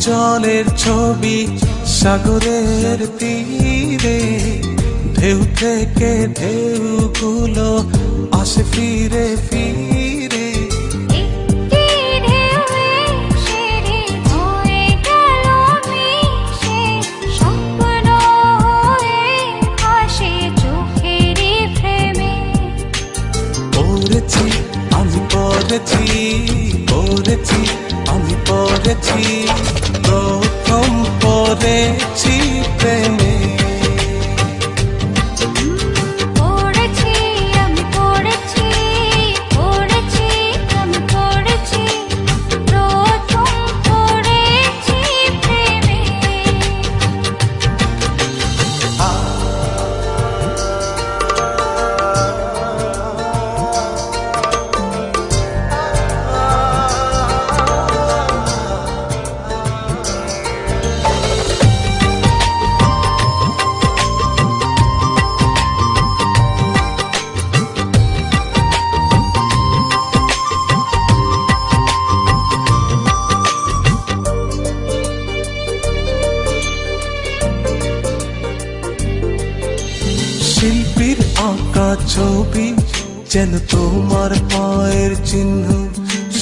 জলের ছবি সাগরের তীরে। ঢেউ থেকে ঢেউ গুলো আসে ফিরে ফিরে। পড়েছি পড়েছি আমি পড়েছি প্রথম পড়েছি প্রেমে। ছবি যেন তোমার পায়ের চিহ্ন,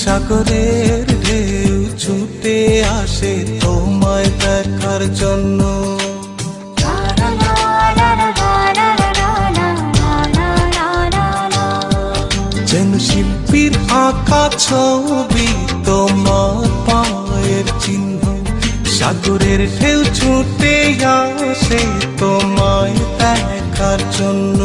সাগরের ঢেউ ছুটে আসে তোমায় দেখার জন্য। যেন শিল্পীর আঁকা ছবি তোমার পায়ের চিহ্ন, সাগরের ঢেউ ছুটে আসে তোমায় দেখার জন্য।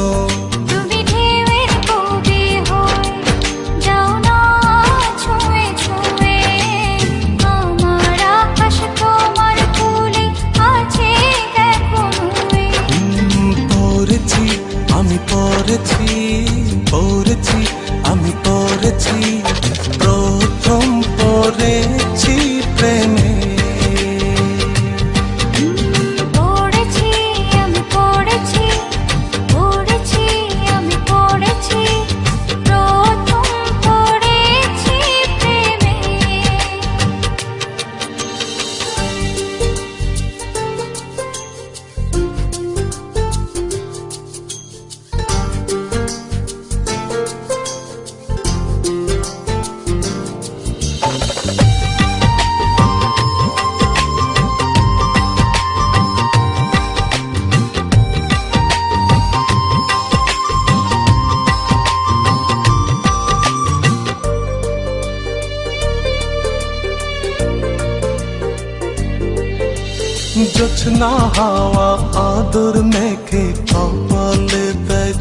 জোছনা হাওয়া আদর মেখে কপালে দেয়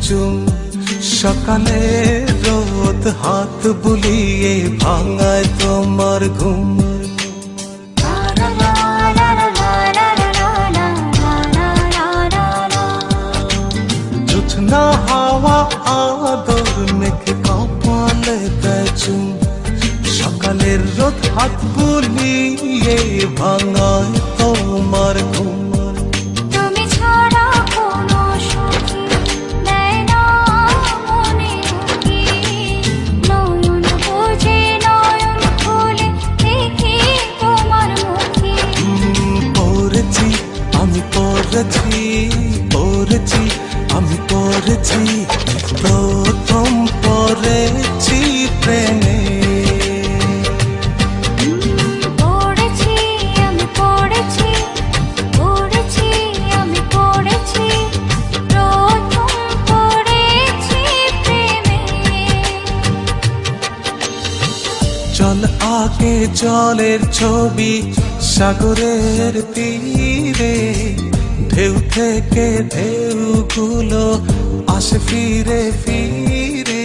সকালে রোদ হাত বুলিয়ে ভাঙায় তোমার ঘুম জোছনা হাওয়া আদর মেখে কপালে দেয় সকালের রোদ হাত বুলিয়ে ভাঙায় তোমার ঘুম। তুমি ছাড়া কোনো সুখী দেয় না মনে উকি নয়ন বুঝে নয়ন খুলে দেখি তোমার মুখে। পড়েছি আমি পড়েছি পড়েছি আমি পড়েছি। প্রথম পড়েছি প্রেমে। আগে জলের ছবি সাগরের তীরে। ঢেউ থেকে ঢেউ গুলো আসে ফিরে ফিরে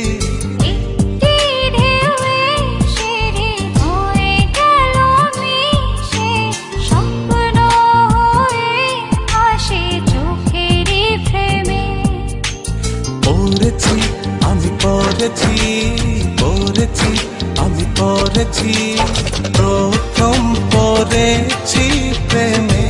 পড়েছি আমি পড়েছি পড়েছি আমি পড়েছি প্রথম পড়েছি প্রেমে।